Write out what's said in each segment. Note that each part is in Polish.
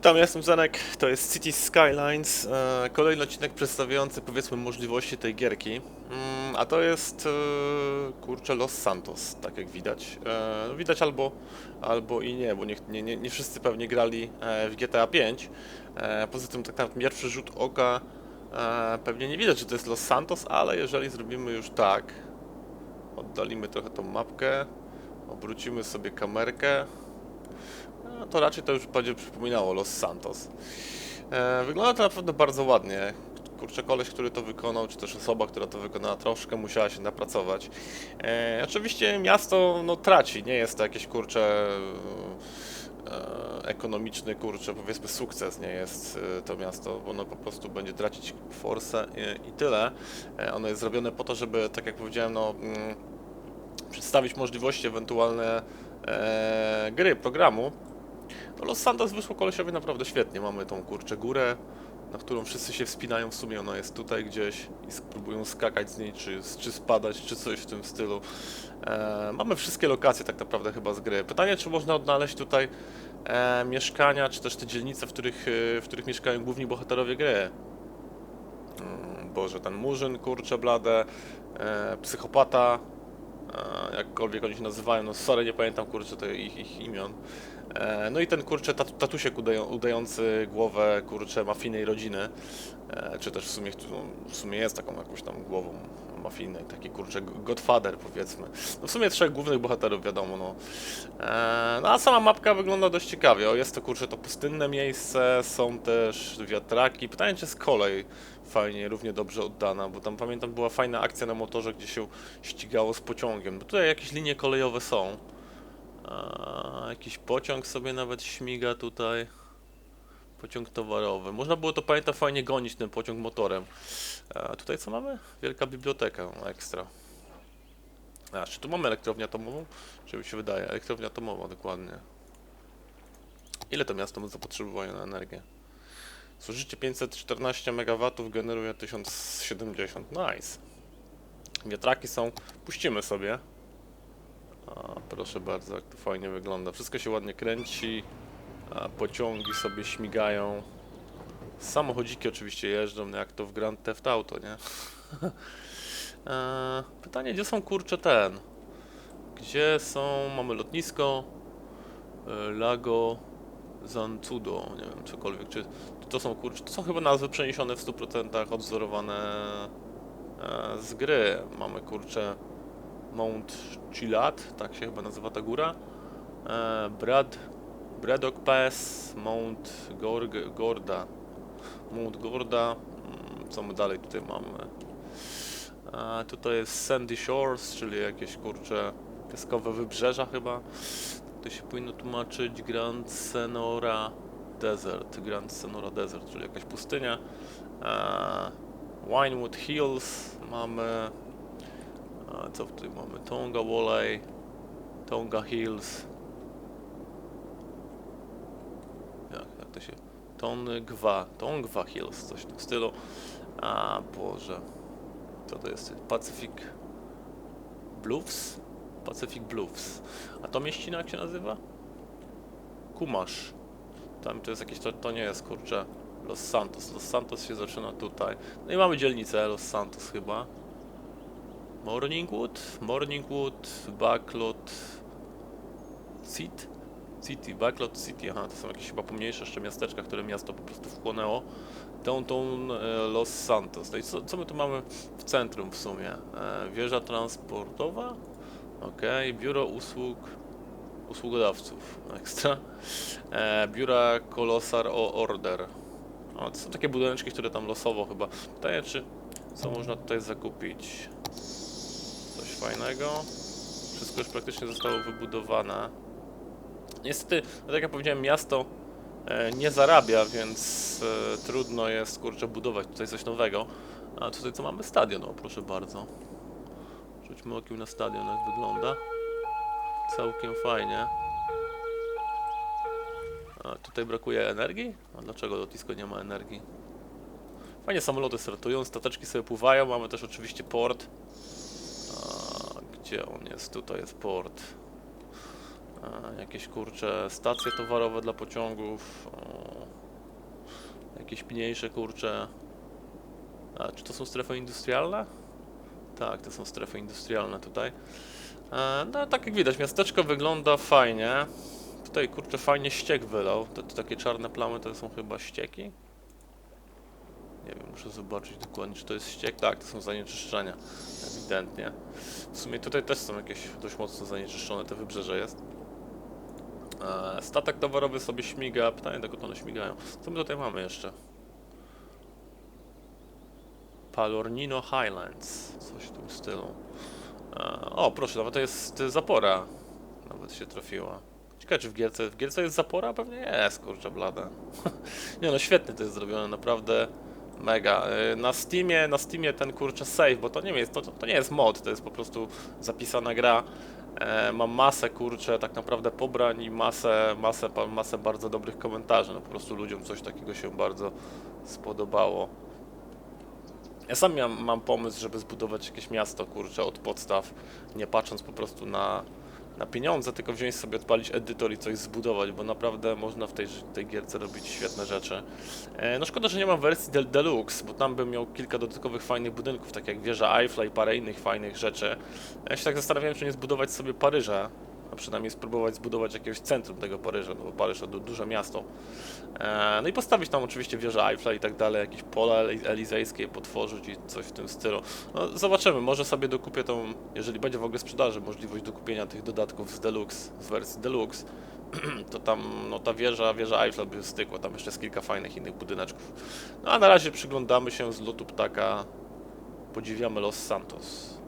Witam, ja jestem Zenek, to jest City Skylines, e, kolejny odcinek przedstawiający powiedzmy możliwości tej gierki. Mm, a to jest, e, kurczę, Los Santos, tak jak widać. E, widać albo, albo i nie, bo nie, nie, nie, wszyscy pewnie grali w GTA 5. E, poza tym tak na pierwszy rzut oka pewnie nie widać, że to jest Los Santos, ale jeżeli zrobimy już tak, oddalimy trochę tą mapkę, obrócimy sobie kamerkę, no, to raczej to już będzie przypominało Los Santos. E, wygląda to naprawdę bardzo ładnie. Kurczę, koleś, który to wykonał, czy też osoba, która to wykonała, troszkę musiała się napracować. E, oczywiście miasto no, traci, nie jest to jakieś kurcze ekonomiczny, kurczę, powiedzmy sukces, nie jest e, to miasto, bo ono po prostu będzie tracić forsę i, i tyle. E, ono jest zrobione po to, żeby, tak jak powiedziałem, no, mm, przedstawić możliwości ewentualne e, gry, programu, no Los Santos wyszło kolesiowi naprawdę świetnie. Mamy tą kurczę górę, na którą wszyscy się wspinają w sumie. Ona jest tutaj gdzieś i spróbują skakać z niej, czy, czy spadać, czy coś w tym stylu. E, mamy wszystkie lokacje tak naprawdę chyba z gry. Pytanie, czy można odnaleźć tutaj e, mieszkania, czy też te dzielnice, w których, e, w których mieszkają główni bohaterowie gry. Mm, Boże, ten murzyn, kurczę blade, e, psychopata, jakkolwiek oni się nazywają, no sorry, nie pamiętam kurczę te ich, ich imion. E, No i ten kurczę tat, tatusiek udają, udający głowę kurczę mafijnej rodziny, e, czy też w sumie, no, w sumie jest taką jakąś tam głową mafijnej, taki kurczę godfather powiedzmy. No w sumie trzech głównych bohaterów wiadomo, no. E, No a sama mapka wygląda dość ciekawie, o jest to kurczę to pustynne miejsce, są też wiatraki, pytanie czy jest kolej fajnie, równie dobrze oddana, bo tam pamiętam była fajna akcja na motorze, gdzie się ścigało z pociągiem, bo tutaj jakieś linie kolejowe są. A, jakiś pociąg sobie nawet śmiga tutaj. Pociąg towarowy. Można było to pamiętam fajnie gonić ten pociąg motorem. A tutaj co mamy? Wielka biblioteka ekstra. A, czy tu mamy elektrownię atomową? Czy mi się wydaje? Elektrownia atomowa, dokładnie. Ile to miasto ma zapotrzebowanie na energię? Zużycie 514 MW generuje 1070. Nice. Wiatraki są. Puścimy sobie. A, proszę bardzo, jak to fajnie wygląda. Wszystko się ładnie kręci, a pociągi sobie śmigają. Samochodziki oczywiście jeżdżą, no jak to w Grand Theft Auto, nie? e, pytanie, gdzie są kurcze ten? Gdzie są, mamy lotnisko, e, Lago Zancudo, nie wiem, cokolwiek, czy czy to są kurcze, to są chyba nazwy przeniesione w 100% odwzorowane e, z gry. Mamy kurcze Mount Chilad, tak się chyba nazywa ta góra. E, Brad, Braddock Pass, Mount Gorg, Gorda. Mount Gorda. Mm, Co my dalej tutaj mamy? E, tutaj jest Sandy Shores, czyli jakieś kurcze piaskowe wybrzeża chyba. To się powinno tłumaczyć Grand Senora Desert. Grand Senora Desert, czyli jakaś pustynia. E, Winewood Hills mamy. A co tutaj mamy? Tonga Valley, Tonga Hills. Jak, jak to się... Tongwa, Tongwa Hills, coś w tym stylu. A Boże. Co to jest? Pacific Bluffs? Pacific Bluffs. A to mieścina jak się nazywa? Kumasz. Tam to jest jakieś, to, to nie jest kurczę Los Santos. Los Santos się zaczyna tutaj. No i mamy dzielnicę Los Santos chyba. Morningwood, Morningwood, Backlot City, City, Backlot City, aha, to są jakieś chyba pomniejsze jeszcze miasteczka, które miasto po prostu wchłonęło. Downtown e, Los Santos. No i co, co my tu mamy w centrum w sumie? E, wieża transportowa? Okej, biuro usług usługodawców, ekstra. E, biura Colossar o Order. O, to są takie budyneczki, które tam losowo chyba. Pytanie, czy co można tutaj zakupić? Coś fajnego. Wszystko już praktycznie zostało wybudowane. Niestety, no tak jak powiedziałem, miasto e, nie zarabia, więc e, trudno jest, kurczę, budować tutaj coś nowego. A tutaj co mamy? Stadion, o proszę bardzo. Rzućmy okiem na stadion, jak wygląda. Całkiem fajnie. A tutaj brakuje energii? A dlaczego lotnisko nie ma energii? Fajnie samoloty startują, stateczki sobie pływają, mamy też oczywiście port. A, gdzie on jest? Tutaj jest port. E, jakieś kurcze stacje towarowe dla pociągów. O, jakieś mniejsze kurcze. A czy to są strefy industrialne? Tak, to są strefy industrialne tutaj. E, no tak jak widać, miasteczko wygląda fajnie. Tutaj kurczę fajnie ściek wylał. Te, te takie czarne plamy to są chyba ścieki? Nie wiem, muszę zobaczyć dokładnie, czy to jest ściek. Tak, to są zanieczyszczenia, ewidentnie. W sumie tutaj też są jakieś dość mocno zanieczyszczone, te wybrzeże jest. E, statek towarowy sobie śmiga. Pytanie, dokąd one śmigają. Co my tutaj mamy jeszcze? Palornino Highlands. Coś w tym stylu. O, proszę, nawet to jest zapora. Nawet się trafiła. Ciekawe, czy w Gierce, w Gierce jest zapora? Pewnie jest, kurczę, blade. nie no, świetnie to jest zrobione, naprawdę mega. E, Na Steamie, na Steamie ten kurczę save, bo to nie jest, to, to nie jest mod, to jest po prostu zapisana gra. E, mam masę kurczę tak naprawdę pobrań i masę, masę, masę bardzo dobrych komentarzy. No po prostu ludziom coś takiego się bardzo spodobało. Ja sam mam pomysł, żeby zbudować jakieś miasto, kurczę, od podstaw, nie patrząc po prostu na, na pieniądze, tylko wziąć sobie, odpalić edytor i coś zbudować, bo naprawdę można w tej, tej gierce robić świetne rzeczy. E, no szkoda, że nie mam wersji del Deluxe, bo tam bym miał kilka dodatkowych fajnych budynków, tak jak wieża Eiffla i parę innych fajnych rzeczy. Ja się tak zastanawiałem, czy nie zbudować sobie Paryża, a przynajmniej spróbować zbudować jakiegoś centrum tego Paryża, no bo Paryż to du- duże miasto. E, No i postawić tam oczywiście wieżę Eiffla i tak dalej, jakieś eli- elizejskie potworzyć i coś w tym stylu. No, zobaczymy, może sobie dokupię tą, jeżeli będzie w ogóle sprzedaży, możliwość dokupienia tych dodatków z Deluxe, z wersji Deluxe, to tam no, ta wieża, wieża Eiffla by stykła, tam jeszcze jest kilka fajnych innych budyneczków. No a na razie przyglądamy się z lotu ptaka, podziwiamy Los Santos.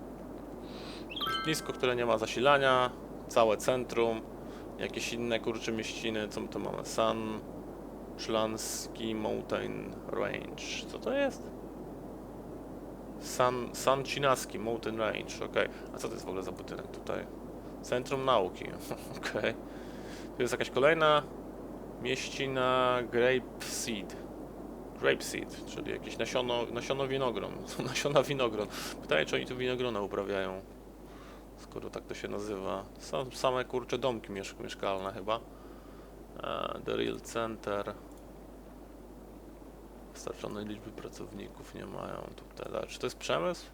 Lotnisko, które nie ma zasilania, całe centrum, jakieś inne kurcze mieściny, co my tu mamy? San Szlanski Mountain Range. Co to jest? San, San Chinaski Mountain Range, okej. A co to jest w ogóle za budynek tutaj? Centrum Nauki, okej. Tu jest jakaś kolejna mieścina Grapeseed. Grapeseed, czyli jakieś nasiono, nasiono winogron. Nasiona winogron. Pytanie, czy oni tu winogrona uprawiają. Skoro tak to się nazywa. Są same kurcze domki miesz mieszkalne chyba. E, The Real Center. Wystarczonej liczby pracowników nie mają tutaj. Czy to jest przemysł?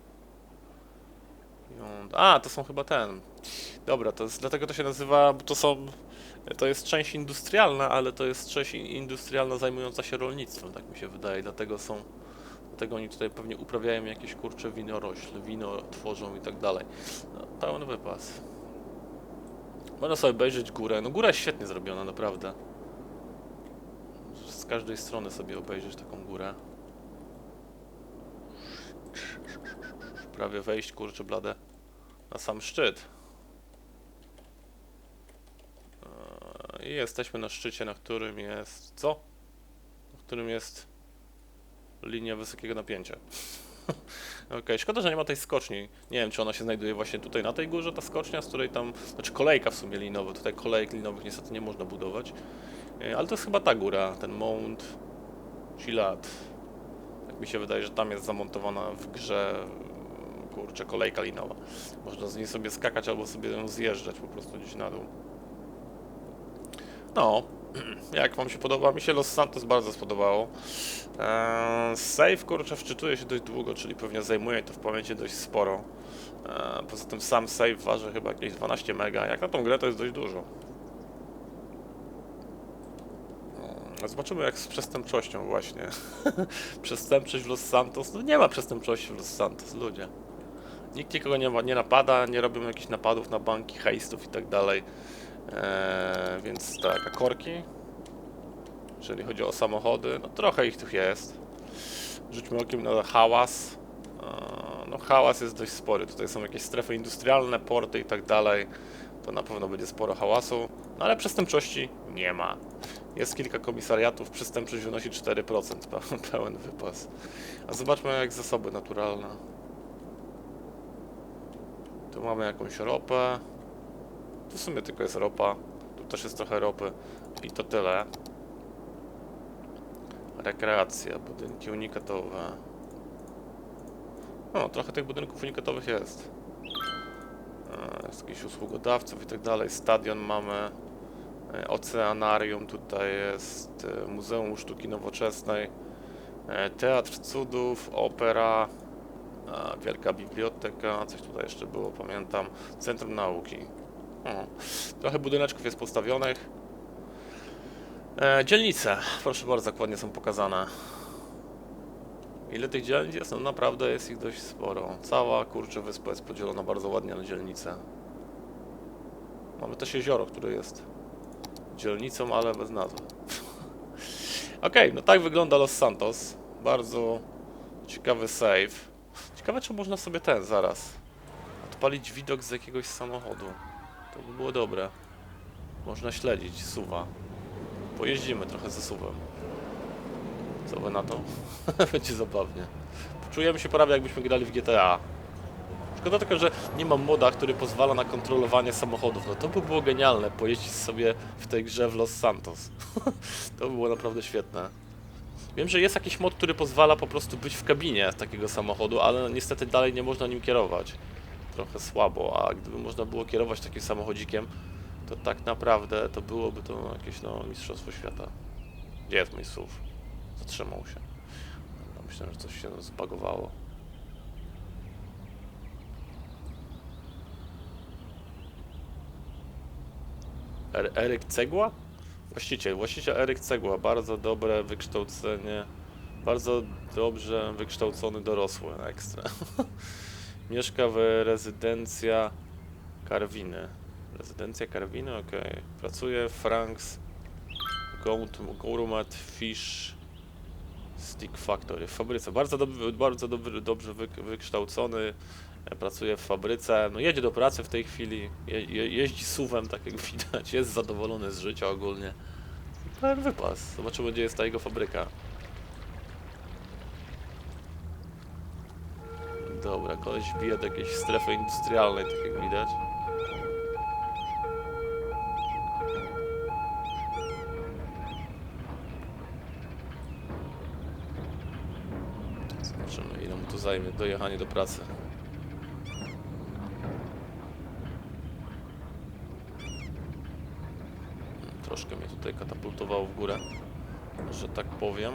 A, to są chyba ten. Dobra, to jest, dlatego to się nazywa, bo to są. To jest część industrialna, ale to jest część in- industrialna zajmująca się rolnictwem, tak mi się wydaje. Dlatego są. Dlatego oni tutaj pewnie uprawiają jakieś kurcze winorośle, wino tworzą i tak dalej. No, pełen wypas. Można sobie obejrzeć górę. No góra jest świetnie zrobiona, naprawdę. Z każdej strony sobie obejrzeć taką górę. Prawie wejść, kurczę blade, na sam szczyt. Eee, I jesteśmy na szczycie, na którym jest... co? Na którym jest linia wysokiego napięcia. Okej, szkoda, że nie ma tej skoczni. Nie wiem, czy ona się znajduje właśnie tutaj na tej górze, ta skocznia, z której tam... Znaczy kolejka w sumie linowa. Tutaj kolejek linowych niestety nie można budować. E, Ale to jest chyba ta góra, ten Mount Chilat. Tak mi się wydaje, że tam jest zamontowana w grze kurczę, kolejka linowa. Można z niej sobie skakać albo sobie ją zjeżdżać po prostu gdzieś na dół. No, jak wam się podoba? Mi się Los Santos bardzo spodobało. Eee, save kurczę wczytuje się dość długo, czyli pewnie zajmuje to w pamięci dość sporo. Eee, poza tym sam save waży chyba jakieś 12 mega. Jak na tą grę to jest dość dużo. A Zobaczymy jak z przestępczością właśnie. Przestępczość w Los Santos. No nie ma przestępczości w Los Santos, ludzie. Nikt nikogo nie, ma, nie napada, nie robią jakichś napadów na banki, hejstów i tak dalej. Eee, więc tak, a korki? Jeżeli chodzi o samochody, no trochę ich tu jest. Rzućmy okiem na hałas. Eee, no hałas jest dość spory. Tutaj są jakieś strefy industrialne, porty i tak dalej. To na pewno będzie sporo hałasu. No ale przestępczości nie ma. Jest kilka komisariatów, przestępczość wynosi 4%, pe- pełen wypas. A zobaczmy jak zasoby naturalne. Tu mamy jakąś ropę. Tu w sumie tylko jest ropa. Tu też jest trochę ropy. I to tyle. Rekreacja, budynki unikatowe. O, trochę tych budynków unikatowych jest. jest jakichś usługodawców i tak dalej. Stadion mamy, e, oceanarium tutaj jest, e, Muzeum Sztuki Nowoczesnej, e, Teatr Cudów, opera, Wielka Biblioteka, coś tutaj jeszcze było, pamiętam, Centrum Nauki. O, trochę budyneczków jest postawionych. E, dzielnice, proszę bardzo, jak ładnie są pokazane. Ile tych dzielnic jest? No naprawdę jest ich dość sporo. Cała kurczę wyspa jest podzielona bardzo ładnie na dzielnice. Mamy też jezioro, które jest dzielnicą, ale bez nazwy. Okej, no tak wygląda Los Santos. Bardzo ciekawy save. Ciekawe, czy można sobie ten zaraz odpalić widok z jakiegoś samochodu. To by było dobre. Można śledzić suwa. Pojeździmy trochę ze suwem. Co wy na to? Będzie zabawnie. Czujemy się prawie jakbyśmy grali w GTA. Szkoda tylko, że nie ma moda, który pozwala na kontrolowanie samochodów. No to by było genialne, pojeździć sobie w tej grze w Los Santos. to by było naprawdę świetne. Wiem, że jest jakiś mod, który pozwala po prostu być w kabinie takiego samochodu, ale niestety dalej nie można nim kierować. Trochę słabo, a gdyby można było kierować takim samochodzikiem, to tak naprawdę to byłoby to jakieś no, mistrzostwo świata. Gdzie jest mój SUV? Zatrzymał się. No, myślę, że coś się zbagowało. Er Eryk Cegła? Właściciel, właściciel Eryk Cegła, bardzo dobre wykształcenie, bardzo dobrze wykształcony dorosły, ekstra. Mieszka w rezydencja Karwiny. Rezydencja Karwiny, okej. Pracuje Franks Gourmet- Fish Stick Factory w fabryce. Bardzo, dobry, bardzo dobrze wy, wykształcony. e, Pracuje w fabryce. No jedzie do pracy w tej chwili. Je, je, jeździ suwem, tak jak widać. Jest zadowolony z życia ogólnie. Pełen wypas. Zobaczymy, gdzie jest ta jego fabryka. Dobra, koleś bije do jakiejś strefy industrialnej, tak jak widać. Zobaczymy, ile mu to zajmie dojechanie do pracy. Troszkę mnie tutaj katapultowało w górę, że tak powiem.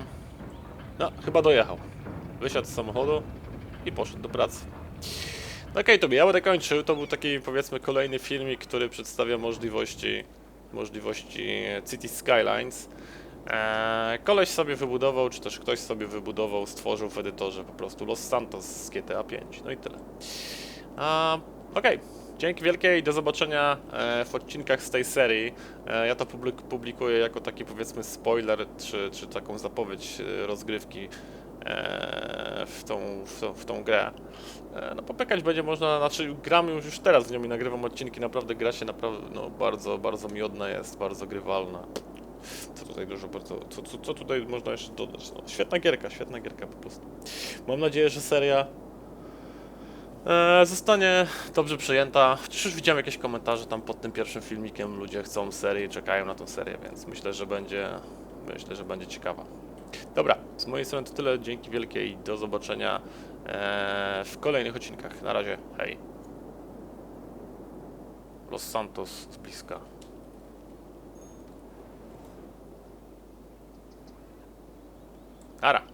No, chyba dojechał. Wysiadł z samochodu i poszedł do pracy. No okej, to ja będę kończył. To był taki, powiedzmy, kolejny filmik, który przedstawia możliwości, możliwości City Skylines. Eee, koleś sobie wybudował, czy też ktoś sobie wybudował, stworzył w edytorze po prostu Los Santos z GTA 5. No i tyle. A, Okej, dzięki wielkie i do zobaczenia e, w odcinkach z tej serii. E, ja to publik publikuję jako taki powiedzmy spoiler, czy, czy taką zapowiedź e, rozgrywki w, tą, w, tą, w tą grę. E, no popykać będzie można, znaczy gram już, już teraz w nią i nagrywam odcinki, naprawdę gra się naprawdę no, bardzo, bardzo miodna jest, bardzo grywalna. Co tutaj dużo, bardzo, co, co, co tutaj można jeszcze dodać? No, świetna gierka, świetna gierka po prostu. Mam nadzieję, że seria e, zostanie dobrze przyjęta. Chociaż już widziałem jakieś komentarze tam pod tym pierwszym filmikiem. Ludzie chcą serię, czekają na tą serię, więc myślę, że będzie, myślę, że będzie ciekawa. Dobra, z mojej strony to tyle. Dzięki wielkie i do zobaczenia e, w kolejnych odcinkach. Na razie, hej. Los Santos z bliska. Ara.